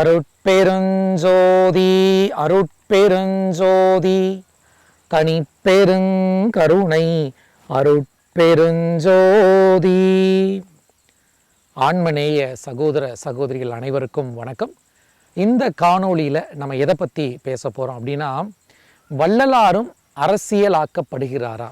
அருட்பெருஞ்சோதி அருட்பெருஞ்சோதி தனிப்பெருங்கருணை அருட்பெருஞ்சோதி. ஆன்மநேய சகோதர சகோதரிகள் அனைவருக்கும் வணக்கம். இந்த காணொளியில் நம்ம எதை பற்றி பேச போகிறோம் அப்படின்னா வள்ளலாரும் அரசியலாக்கப்படுகிறாரா?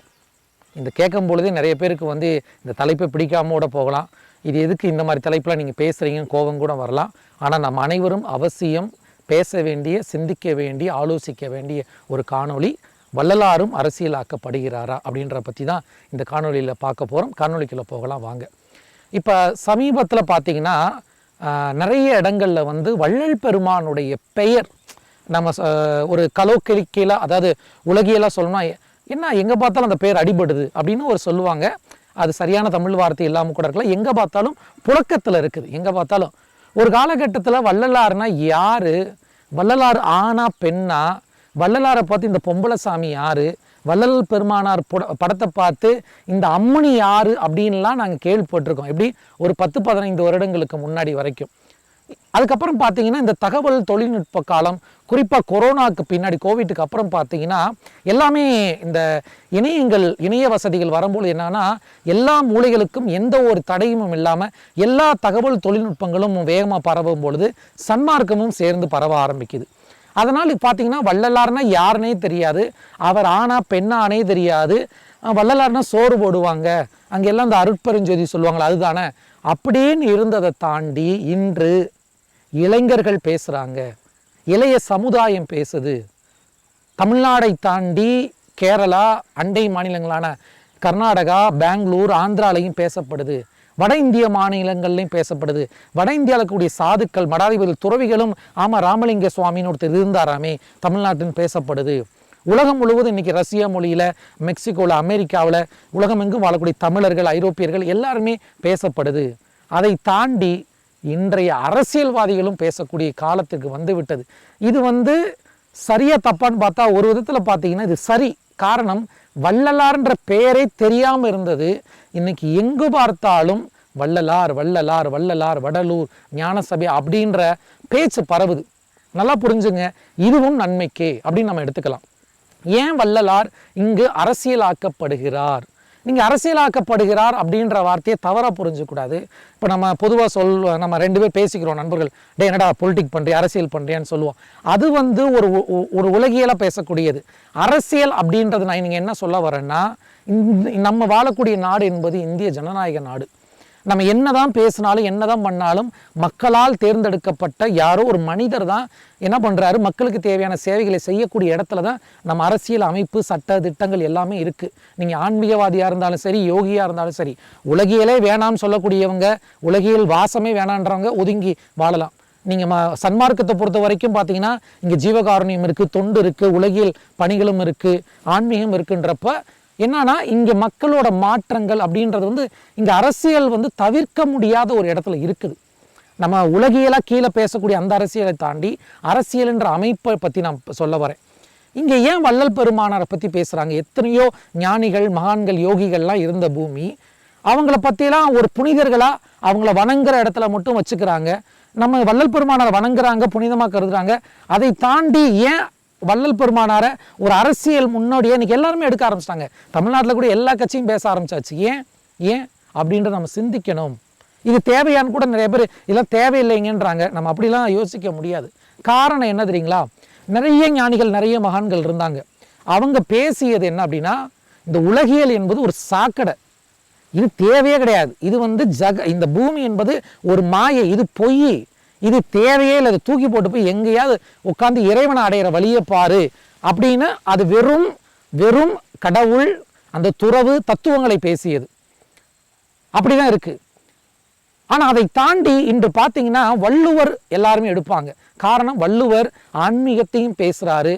இந்த கேட்கும் பொழுதே நிறைய பேருக்கு வந்து இந்த தலைப்பை பிடிக்காம கூட போகலாம். இது எதுக்கு இந்த மாதிரி தலைப்பில் நீங்கள் பேசுகிறீங்க கோபம் கூட வரலாம். ஆனால் நாம் அனைவரும் அவசியம் பேச வேண்டிய சிந்திக்க வேண்டிய ஆலோசிக்க வேண்டிய ஒரு காணொளி வள்ளலாரும் அரசியலாக்கப்படுகிறாரா அப்படின்ற பற்றி தான் இந்த காணொலியில் பார்க்க போகிறோம் காணொலிக்குள்ளே போகலாம் வாங்க. இப்போ சமீபத்தில் பார்த்தீங்கன்னா நிறைய இடங்களில் வந்து வள்ளல் பெருமானுடைய பெயர் நம்ம ச- ஒரு கலோக்கலிக்கையில் அதாவது உலகியெல்லாம் சொல்லணும்னா என்ன எங்கே பார்த்தாலும் அந்த பெயர் அடிபடுது அப்படின்னு ஒரு சொல்லுவாங்க. அது சரியான தமிழ் வார்த்தை இல்லாமல் கூட இருக்கலாம். எங்கே பார்த்தாலும் புழக்கத்தில் இருக்குது. எங்கே பார்த்தாலும் ஒரு காலகட்டத்தில் வள்ளலார்னா யார்? வள்ளலார் ஆனா பெண்ணா? வள்ளலாரை பார்த்து இந்த பொம்பளை சாமி யார்? வள்ளல் பெருமானார் புட- படத்தை பார்த்து இந்த அம்மணி யார்? அப்படின்லாம் நாங்கள் கேள்விப்பட்டிருக்கோம். எப்படி? ஒரு பத்து பதினைந்து வருடங்களுக்கு முன்னாடி வரைக்கும். அதுக்கப்புறம் பார்த்தீங்கன்னா இந்த தகவல் தொழில்நுட்ப காலம் குறிப்பாக கொரோனாவுக்கு பின்னாடி கோவிட்டுக்கு அப்புறம் பார்த்தீங்கன்னா எல்லாமே இந்த இணையங்கள் இணைய வசதிகள் வரும்போது என்னன்னா எல்லா மூலைகளுக்கும் எந்த ஒரு தடையும் இல்லாமல் எல்லா தகவல் தொழில்நுட்பங்களும் வேகமாக பரவும் பொழுது சன்மார்க்கமும் சேர்ந்து பரவ ஆரம்பிக்குது. அதனால் பார்த்தீங்கன்னா வள்ளலார்னா யாருனே தெரியாது. அவர் ஆனா பெண்ணானே தெரியாது. வள்ளலார்னா சோறு போடுவாங்க. அங்கெல்லாம் இந்த அருட்பெருஞ்சோதி சொல்லுவாங்களே அதுதானே. அப்படின்னு இருந்ததை தாண்டி இன்று இளைஞர்கள் பேசுகிறாங்க இளைய சமுதாயம் பேசுது. தமிழ்நாடை தாண்டி கேரளா அண்டை மாநிலங்களான கர்நாடகா பெங்களூர் ஆந்திராலையும் பேசப்படுது. வட இந்திய மாநிலங்கள்லையும் பேசப்படுது. வட இந்தியாவில் இருக்கக்கூடிய சாதுக்கள் மடாதிபதி துறவிகளும் ஆமாம் ராமலிங்க சுவாமின்னு ஒருத்தர் இருந்தாராமே தமிழ்நாட்டின் பேசப்படுது. உலகம் முழுவதும் இன்னைக்கு ரஷ்யா மொழியில் மெக்சிகோவில் அமெரிக்காவில் உலகமெங்கும் வாழக்கூடிய தமிழர்கள் ஐரோப்பியர்கள் எல்லாருமே பேசப்படுது. அதை தாண்டி இன்றைய அரசியல்வாதிகளும் பேசக்கூடிய காலத்துக்கு வந்துவிட்டது. இது வந்து சரியா தப்பான்னு பார்த்தா ஒரு விதத்தில் பார்த்தீங்கன்னா இது சரி. காரணம் வள்ளலார்ன்ற பெயரே தெரியாமல் இருந்தது. இன்னைக்கு எங்கு பார்த்தாலும் வள்ளலார் வள்ளலார் வள்ளலார் வடலூர் ஞானசபை அப்படின்ற பேச்சு பரவுது. நல்லா புரிஞ்சுங்க. இதுவும் நன்மைக்கே அப்படின்னு நம்ம எடுத்துக்கலாம். ஏன் வள்ளலார் இங்கு அரசியலாக்கப்படுகிறார்? நீங்கள் அரசியலாக்கப்படுகிறார் அப்படின்ற வார்த்தையை தவறாக புரிஞ்சக்கூடாது. இப்போ நம்ம பொதுவாக சொல் நம்ம ரெண்டு பேர் பேசிக்கிறோம் நண்பர்கள். டே என்னடா பொலிட்டிக் பண்ணுறிய அரசியல் பண்ணுறியான்னு சொல்லுவோம். அது வந்து ஒரு ஒரு உலகியலாக பேசக்கூடியது. அரசியல் அப்படின்றது நான் நீங்கள் என்ன சொல்ல வரேன்னா இந் நம்ம வாழக்கூடிய நாடு என்பது இந்திய ஜனநாயக நாடு. நம்ம என்னதான் பேசினாலும் என்னதான் பண்ணாலும் மக்களால் தேர்ந்தெடுக்கப்பட்ட யாரோ ஒரு மனிதர் தான் என்ன பண்ணுறாரு மக்களுக்கு தேவையான சேவைகளை செய்யக்கூடிய இடத்துல தான் நம்ம அரசியல் அமைப்பு சட்ட திட்டங்கள் எல்லாமே இருக்குது நீங்கள் ஆன்மீகவாதியாக இருந்தாலும் சரி யோகியாக இருந்தாலும் சரி உலகியலே வேணாம்னு சொல்லக்கூடியவங்க உலகியல் வாசமே வேணான்றவங்க ஒதுங்கி வாழலாம். நீங்கள் ம சன்மார்க்கத்தை பொறுத்த வரைக்கும் பார்த்தீங்கன்னா இங்கே ஜீவகாருண்யம் இருக்குது தொண்டு இருக்குது உலகியல் பணிகளும் இருக்குது ஆன்மீகம் இருக்குன்றப்ப என்னன்னா இங்கே மக்களோட மாற்றங்கள் அப்படின்றது வந்து இங்கே அரசியல் வந்து தவிர்க்க முடியாத ஒரு இடத்துல இருக்குது. நம்ம உலகியலாக கீழே பேசக்கூடிய அந்த அரசியலை தாண்டி அரசியல் என்ற அமைப்பை பற்றி நான் சொல்ல வரேன். இங்கே ஏன் வள்ளல் பெருமானாரை பற்றி பேசுகிறாங்க எத்தனையோ ஞானிகள் மகான்கள் யோகிகள்லாம் இருந்த பூமி அவங்கள பற்றிலாம் ஒரு புனிதர்களாக அவங்கள வணங்குற இடத்துல மட்டும் வச்சுக்கிறாங்க. நம்ம வள்ளல் பெருமானாரை வணங்குறாங்க புனிதமாக கருதுறாங்க. அதை தாண்டி ஏன் வள்ளல் பெருமானாரை ஒரு அரசியல் முன்னோடியாக இன்றைக்கி எல்லாருமே எடுக்க ஆரம்பிச்சிட்டாங்க. தமிழ்நாட்டில் கூட எல்லா கட்சியும் பேச ஆரம்பிச்சாச்சு. ஏன்? ஏன்? அப்படின்றத நம்ம சிந்திக்கணும். இது தேவையான்னு கூட நிறைய பேர் இதெல்லாம் தேவையில்லைங்கன்றாங்க. நம்ம அப்படிலாம் யோசிக்க முடியாது. காரணம் என்ன தெரியுங்களா? நிறைய ஞானிகள் நிறைய மகான்கள் இருந்தாங்க. அவங்க பேசியது என்ன அப்படின்னா இந்த உலகியல் என்பது ஒரு சாக்கடை. இது தேவையே கிடையாது. இது வந்து ஜக இந்த பூமி என்பது ஒரு மாயை இது பொய். இது தேவையே இல்லை அதை தூக்கி போட்டு போய் எங்கேயாவது உட்காந்து இறைவனை அடையிற வழியை பாரு அப்படின்னு அது வெறும் வெறும் கடவுள் அந்த துறவு தத்துவங்களை பேசியது. அப்படிதான் இருக்கு. ஆனா அதை தாண்டி இன்று பார்த்தீங்கன்னா வள்ளுவர் எல்லாருமே எடுப்பாங்க. காரணம் வள்ளுவர் ஆன்மீகத்தையும் பேசுறாரு.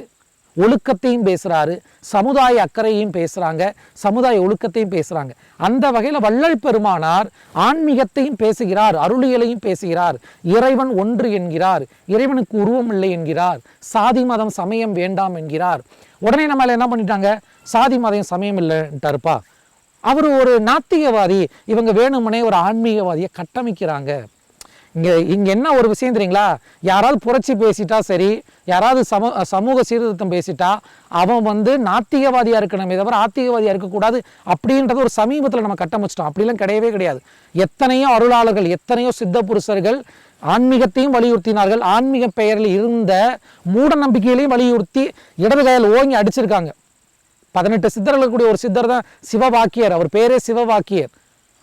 ஒழுக்கத்தையும் பேசுகிறாரு சமுதாய அக்கறையும் பேசுகிறாங்க சமுதாய ஒழுக்கத்தையும் பேசுகிறாங்க அந்த வகையில் வள்ளல் பெருமானார் ஆன்மீகத்தையும் பேசுகிறார் அருளியலையும் பேசுகிறார் இறைவன் ஒன்று என்கிறார் இறைவனுக்கு உருவம் இல்லை என்கிறார் சாதி மதம் சமயம் வேண்டாம் என்கிறார். உடனே நம்மள என்ன பண்ணிட்டாங்க? சாதி மதம் சமயம் இல்லைன்ட்டாருப்பா. அவர் ஒரு நாத்திகவாதி இவங்க வேணுமனே ஒரு ஆன்மீகவாதியை கட்டமைக்கிறாங்க. இங்கே இங்கே என்ன ஒரு விஷயம் தெரியுங்களா? யாராவது புரட்சி பேசிட்டா சரி யாராவது சம சமூக சீர்திருத்தம் பேசிட்டா அவன் வந்து நாத்திகவாதியாக இருக்கணுமே தவிர ஆத்திகவாதியாக இருக்கக்கூடாது அப்படின்றது ஒரு சமீபத்தில் நம்ம கட்டமைச்சிட்டோம். அப்படிலாம் கிடையவே கிடையாது. எத்தனையோ அருளாளர்கள் எத்தனையோ சித்த புருஷர்கள் ஆன்மீகத்தையும் வலியுறுத்தினார்கள். ஆன்மீக பெயரில் இருந்த மூட நம்பிக்கைகளையும் வலியுறுத்தி இடது கையில் ஓங்கி அடிச்சிருக்காங்க. பதினெட்டு சித்தர்கள் கூடிய ஒரு சித்தர் தான் சிவவாக்கியர் அவர் பேரே சிவவாக்கியர்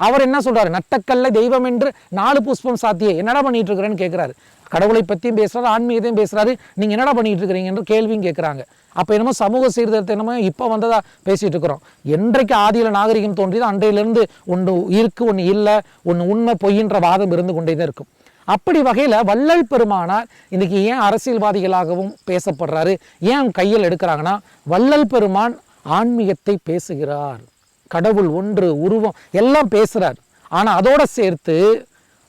அவர் என்ன சொல்றாரு? நட்டக்கல்ல தெய்வம் என்று நாலு புஷ்பம் சாத்தியே. என்னடா பண்ணிட்டு இருக்கிறேன்னு கேட்கிறாரு கடவுளை பற்றியும் பேசுறாரு ஆன்மீகத்தையும் பேசுறாரு. நீங்க என்னடா பண்ணிட்டு இருக்கிறீங்கன்ற கேள்வியும் கேட்குறாங்க அப்போ என்னமோ சமூக சீர்திருத்தம் என்னமோ இப்போ வந்ததா பேசிட்டு இருக்கிறோம். என்றைக்கு ஆதியில நாகரிகம் தோன்றியது அன்றையிலிருந்து ஒன்று இருக்கு ஒன்று இல்லை ஒன்று உண்மை பொய்ன்ற வாதம் இருந்து கொண்டே தான் இருக்கும். அப்படி வகையில் வள்ளல் பெருமானார் இன்னைக்கு ஏன் அரசியல்வாதிகளாகவும் பேசப்படுறாரு? ஏன் கையில் எடுக்கிறாங்கன்னா வள்ளல் பெருமான் ஆன்மீகத்தை பேசுகிறார். கடவுள் ஒன்று உருவம் எல்லாம் பேசுகிறார் ஆனால் அதோடு சேர்த்து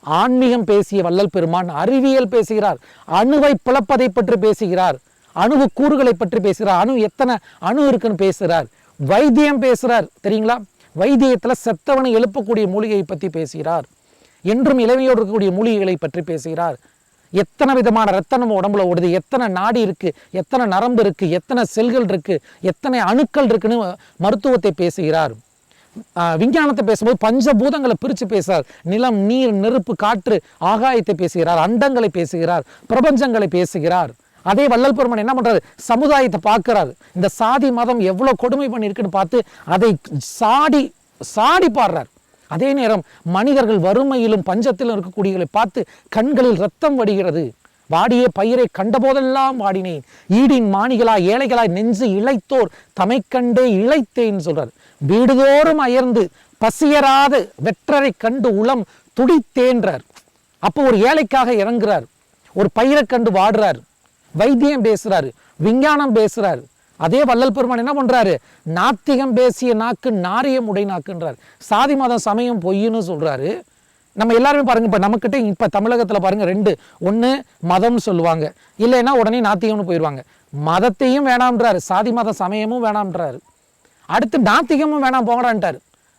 ஆன்மீகம் பேசிய வள்ளல் பெருமான் அறிவியல் பேசுகிறார். அணுவை பிளப்பதை பற்றி பேசுகிறார். அணுவு கூறுகளை பற்றி பேசுகிறார். அணு எத்தனை அணு இருக்குன்னு பேசுகிறார். வைத்தியம் பேசுகிறார். தெரியுங்களா? வைத்தியத்தில் செத்தவனை எழுப்பக்கூடிய மூலிகையை பற்றி பேசுகிறார். என்றும் இளமையோடு இருக்கக்கூடிய மூலிகைகளை பற்றி பேசுகிறார். எத்தனை விதமான ரத்தனம் உடம்புல ஓடுது. எத்தனை நாடி இருக்கு. எத்தனை நரம்பு இருக்கு. எத்தனை செல்கள் இருக்கு. எத்தனை அணுக்கள் இருக்குன்னு மருத்துவத்தை பேசுகிறார். விஞ்ஞானத்தை பேசும்போது பஞ்சபூதங்களை பிரித்து பேசுகிறார் நிலம் நீர் நெருப்பு காற்று ஆகாயத்தை பேசுகிறார் அண்டங்களை பேசுகிறார் பிரபஞ்சங்களை பேசுகிறார். அதே வள்ளல் பெருமன் என்ன பண்ணுறாரு சமுதாயத்தை பார்க்குறாரு. இந்த சாதி மதம் எவ்வளவு கொடுமை பண்ணியிருக்குன்னு பார்த்து அதை சாடி சாடி பாடுறார். அதே நேரம் மனிதர்கள் வறுமையிலும் பஞ்சத்திலும் இருக்கக்கூடியவர்களை பார்த்து கண்களில் ரத்தம் வடிகிறது. வாடிய பயிரை கண்டபோதெல்லாம் வாடினேன். ஈடின் மாணிகளாய் ஏழைகளாய் நெஞ்சு இளைத்தோர் தமைக்கண்டே இழைத்தேன்னு சொல்றார். வீடுதோறும் அயர்ந்து பசியராது வெற்றரை கண்டு உளம் துடித்தேன்றார். அப்போ ஒரு ஏழைக்காக இறங்குறார். ஒரு பயிரை கண்டு வாடுறார். வைத்தியம் பேசுறாரு விஞ்ஞானம் பேசுறாரு. அதே வள்ளல் பெருமான் என்ன பண்றாரு? நாத்திகம் பேசிய நாக்கு நாரியம் உடை நாக்குன்றார். சாதி மதம் சமயம் பொய்ன்னு சொல்றாரு. நம்ம எல்லாருமே பாருங்க இப்போ நம்மக்கிட்ட இப்போ தமிழகத்தில் பாருங்க ரெண்டு. ஒன்று மதம்னு சொல்லுவாங்க. இல்லைன்னா உடனே நாத்திகம்னு போயிடுவாங்க. மதத்தையும் வேணாம்ன்றாரு சாதி மதம் சமயமும் வேணாம்ன்றாரு. அடுத்து நாத்திகமும் வேணாம் போங்கடான்ட்டார்.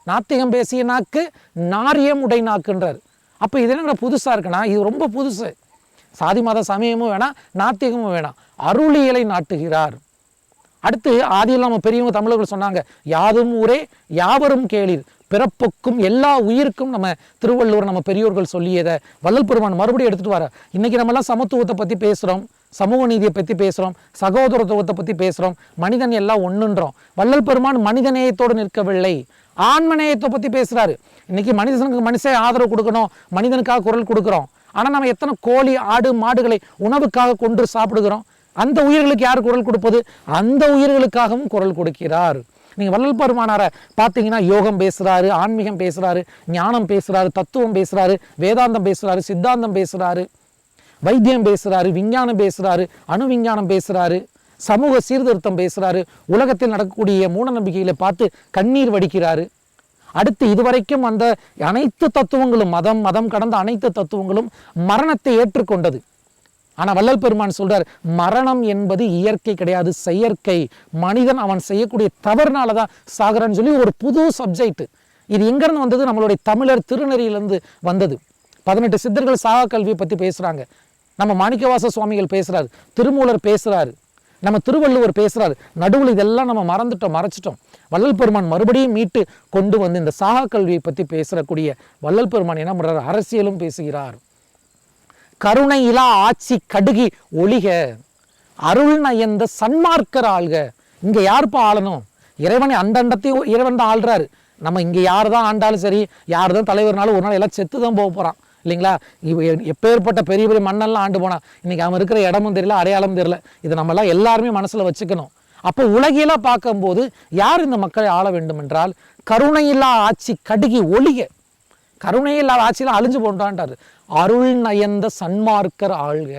நாத்திகம் பேசிய நாக்கு நாரியம் உடை நாக்குன்றார். அப்போ இது என்ன புதுசாக இருக்குன்னா இது ரொம்ப புதுசு. சாதி மத சமயமும் வேணாம் நாத்திகமும் வேணாம். அருளியலை நாட்டுகிறார். அடுத்து ஆதியில் நம்ம பெரியவங்க தமிழர்கள் சொன்னாங்க யாதும் ஊரே யாவரும் கேளீர். பிறப்புக்கும் எல்லா உயிருக்கும் நம்ம திருவள்ளுவர் நம்ம பெரியோர்கள் சொல்லியதை வள்ளல் பெருமான் மறுபடியும் எடுத்துகிட்டு வர இன்றைக்கி நம்மலாம் சமத்துவத்தை பற்றி பேசுகிறோம் சமூக நீதியை பற்றி பேசுகிறோம் சகோதரத்துவத்தை பற்றி பேசுகிறோம் மனிதன் எல்லாம் ஒன்றுன்றோம் வள்ளல் பெருமான் மனிதநேயத்தோடு நிற்கவில்லை. ஆன்மநேயத்தை பற்றி பேசுகிறாரு இன்னைக்கு மனிதனுக்கு மனுஷே ஆதரவு கொடுக்கணும் மனிதனுக்காக குரல் கொடுக்குறோம். ஆனால் நம்ம எத்தனை கோழி ஆடு மாடுகளை உணவுக்காக கொன்று சாப்பிடுகிறோம்? அந்த உயிர்களுக்கு யார் குரல் கொடுப்பது? அந்த உயிர்களுக்காகவும் குரல் கொடுக்கிறார். நீங்கள் வள்ளல் பெருமானாரை பார்த்தீங்கன்னா யோகம் பேசுகிறாரு ஆன்மீகம் பேசுகிறாரு ஞானம் பேசுகிறாரு தத்துவம் பேசுகிறாரு வேதாந்தம் பேசுகிறாரு சித்தாந்தம் பேசுகிறாரு வைத்தியம் பேசுகிறாரு விஞ்ஞானம் பேசுகிறாரு அணு விஞ்ஞானம் பேசுகிறாரு சமூக சீர்திருத்தம் பேசுகிறாரு உலகத்தில் நடக்கக்கூடிய மூடநம்பிக்கைகளை பார்த்து கண்ணீர் வடிக்கிறாரு. அடுத்து இதுவரைக்கும் அந்த அனைத்து தத்துவங்களும் மதம் மதம் கடந்த அனைத்து தத்துவங்களும் மரணத்தை ஏற்றுக்கொண்டது. ஆனா வள்ளல் பெருமான் சொல்றார் மரணம் என்பது இயற்கை கிடையாது செயற்கை. மனிதன் அவன் செய்யக்கூடிய தவறுனால தான் சாகுறான்னு சொல்லி ஒரு புது சப்ஜெக்ட் இது எங்கேருந்து வந்தது? நம்மளுடைய தமிழர் திருநெறியிலிருந்து வந்தது. பதினெட்டு சித்தர்கள் சாக கல்வியை பற்றி பேசுகிறாங்க நம்ம மாணிக்கவாச சுவாமிகள் பேசுகிறாரு திருமூலர் பேசுகிறாரு நம்ம திருவள்ளுவர் பேசுகிறாரு நடுவில் இதெல்லாம் நம்ம மறந்துட்டோம் மறைச்சிட்டோம். வள்ளல் பெருமான் மறுபடியும் மீட்டு கொண்டு வந்து இந்த சாகா கல்வியை பற்றி பேசுறக்கூடிய வள்ளல் பெருமான் என்ன பண்ணுறாரு அரசியலும் பேசுகிறார். கருணை இலா ஆட்சி கடுகி ஒளிக அருள் நயந்த சன்மார்க்கர் ஆள்க. இங்க யாருப்பா ஆளணும்? இறைவனை அந்த அண்டத்தையும் இறைவன் தான் ஆள்றாரு. நம்ம இங்க யார் தான் ஆண்டாலும் சரி யார் தான் தலைவர்னாலும் ஒரு நாள் எல்லாம் செத்து தான் போக போறான். இல்லைங்களா? இவ எப்பேற்பட்ட பெரிய பெரிய மண்ணெல்லாம் ஆண்டு போனால் இன்னைக்கு அவன் இருக்கிற இடமும் தெரியல அடையாளமும் தெரியல. இதை நம்மளாம் எல்லாருமே மனசில் வச்சுக்கணும். அப்போ உலகில பார்க்கும்போது யார் இந்த மக்களை ஆள வேண்டும் என்றால் கருணையில்லா ஆட்சி கடுகி ஒளிக. கருணையில்லாத ஆட்சியில் அழிஞ்சு போன்றான்ட்டார். அருள் நயந்த சன்மார்க்கர் ஆள்க.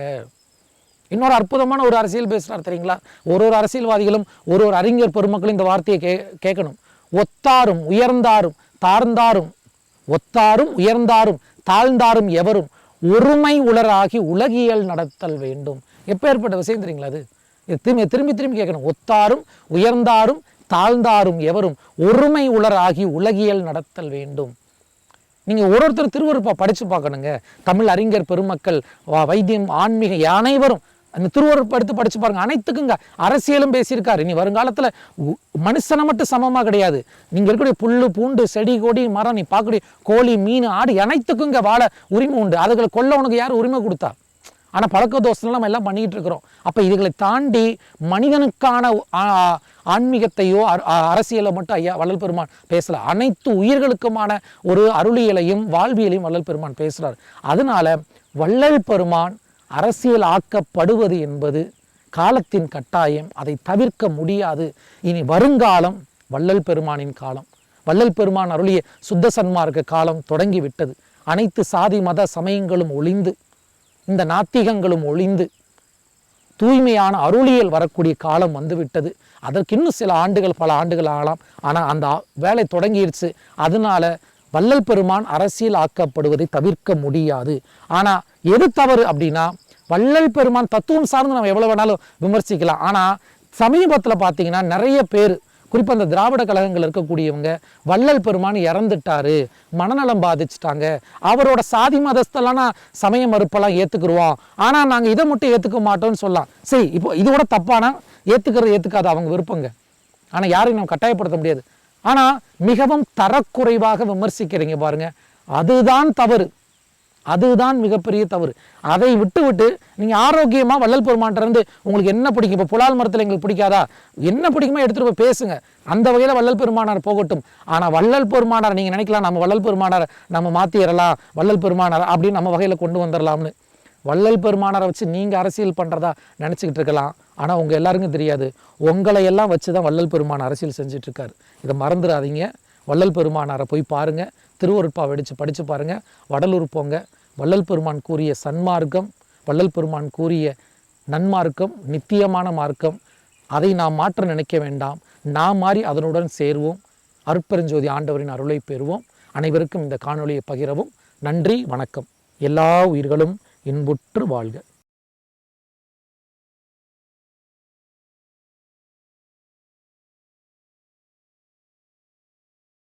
இன்னொரு அற்புதமான ஒரு அரசியல் பேசுகிறார் தெரியுங்களா? ஒரு ஒரு அரசியல்வாதிகளும் ஒரு ஒரு அறிஞர் பெருமக்களும் இந்த வார்த்தையை கே கேட்கணும். ஒத்தாரும் உயர்ந்தாரும் தாழ்ந்தாரும் ஒத்தாரும் உயர்ந்தாரும் தாழ்ந்தாரும் எவரும் ஒருமை உலராகி உலகியல் நடத்தல் வேண்டும். எப்போ ஏற்பட்ட விஷயம் தெரியுங்களா அது? திரும்பி திரும்பி திரும்பி கேட்கணும். ஒத்தாரும் உயர்ந்தாரும் தாழ்ந்தாரும் எவரும் ஒருமை உலராகி உலகியல் நடத்தல் வேண்டும். நீங்கள் ஒரு ஒருத்தர் திருவருப்பா படித்து பார்க்கணுங்க. தமிழ் அறிஞர் பெருமக்கள் வ- வைத்தியம் ஆன்மீக அனைவரும் அந்த திருவருள் எடுத்து படித்து பாருங்க. அனைத்துக்குங்க. அரசியலும் பேசியிருக்காரு. இனி வருங்காலத்தில் உ- மனுஷனை மட்டும் சமமாக கிடையாது. நீங்கள் இருக்கக்கூடிய புல் பூண்டு செடி கொடி மரம் நீ பார்க்கக்கூடிய கோழி மீன் ஆடு அனைத்துக்குங்க வாழ உரிமை உண்டு. அதுகளை கொல்ல உனக்கு யார் உரிமை கொடுத்தா? ஆனால் பழக்க தோசைலாம் நம்ம எல்லாம் பண்ணிக்கிட்டு இருக்கிறோம். அப்போ இதுகளை தாண்டி மனிதனுக்கான ஆன்மீகத்தையோ அ- அரசியலை மட்டும் ஐயா வள்ளல் பெருமான் பேசல. அனைத்து உயிர்களுக்குமான ஒரு அருளியலையும் வாழ்வியலையும் வள்ளல் பெருமான் பேசுகிறார் அதனால வள்ளல் பெருமான் அரசியல் ஆக்கப்படுவது என்பது காலத்தின் கட்டாயம். அதை தவிர்க்க முடியாது. இனி வருங்காலம் வள்ளல் பெருமானின் காலம். வள்ளல் பெருமான் அருளிய சுத்த சன்மார்க்க காலம் தொடங்கி விட்டது அனைத்து சாதி மத சமயங்களும் ஒளிந்து இந்த நாத்திகங்களும் ஒளிந்து தூய்மையான அருளியல் வரக்கூடிய காலம் வந்துவிட்டது. அதற்கு இன்னும் சில ஆண்டுகள் பல ஆண்டுகள் ஆகலாம். ஆனால் அந்த வேலை தொடங்கிருச்சு. அதனால வள்ளல் பெருமான் அரசியல் ஆக்கப்படுவதை தவிர்க்க முடியாது. ஆனால் எது தவறு அப்படின்னா வள்ளல் பெருமான் தத்துவம் சார்ந்து நம்ம எவ்வளோ வேணாலும் விமர்சிக்கலாம். ஆனால் சமீபத்தில் பார்த்தீங்கன்னா நிறைய பேர் குறிப்பாக அந்த திராவிட கழகங்கள் இருக்கக்கூடியவங்க வள்ளல் பெருமான் இறந்துட்டாரு மனநலம் பாதிச்சிட்டாங்க அவரோட சாதி மதஸ்தெல்லாம் நான் சமய மறுப்பெல்லாம் ஏற்றுக்குருவோம் ஆனால் நாங்கள் இதை மட்டும் ஏற்றுக்க மாட்டோம்னு சொல்லலாம். சரி இப்போ இது கூட தப்பானா? ஏற்றுக்கிறது ஏற்றுக்காது அவங்க விருப்பங்க. ஆனால் யாரையும் நம்ம கட்டாயப்படுத்த முடியாது. ஆனால் மிகவும் தரக்குறைவாக விமர்சிக்கிறீங்க பாருங்க. அதுதான் தவறு. அதுதான் மிகப்பெரிய தவறு. அதை விட்டு விட்டு நீங்கள் ஆரோக்கியமாக வள்ளல் பெருமான்ட்டருந்து உங்களுக்கு என்ன பிடிக்கும்? இப்போ புலால் மரத்தில் எங்களுக்கு பிடிக்காதா? என்ன பிடிக்குமோ எடுத்துகிட்டு போய் பேசுங்க. அந்த வகையில் வள்ளல் பெருமானார் போகட்டும். ஆனால் வள்ளல் பெருமானார் நீங்கள் நினைக்கலாம். நம்ம வள்ளல் பெருமானார் நம்ம மாற்றிடலாம் வள்ளல் பெருமானார் அப்படின்னு நம்ம வகையில் கொண்டு வந்துடலாம்னு வள்ளல் பெருமானாரை வச்சு நீங்கள் அரசியல் பண்ணுறதா நினச்சிக்கிட்டு இருக்கலாம். ஆனால் உங்கள் எல்லாருக்கும் தெரியாது. உங்களை எல்லாம் வச்சு தான் வள்ளல் பெருமான் அரசியல் செஞ்சுட்டு இதை மறந்துடாதீங்க. வள்ளல் பெருமானாரை போய் பாருங்கள் திருவருட்பா வெடித்து படித்து பாருங்கள் வடலூர் போங்க. வள்ளல் பெருமான் கூறிய சன்மார்க்கம் வள்ளல் பெருமான் கூறிய நன்மார்க்கம் நித்தியமான மார்க்கம் அதை நாம் மாற்ற நினைக்க வேண்டாம். நாம் மாறி அதனுடன் சேர்வோம். அருப்பெருஞ்சோதி ஆண்டவரின் அருளை பெறுவோம். அனைவருக்கும் இந்த காணொலியை பகிரவும். நன்றி வணக்கம். எல்லா உயிர்களும் இன்புற்று வாழ்க.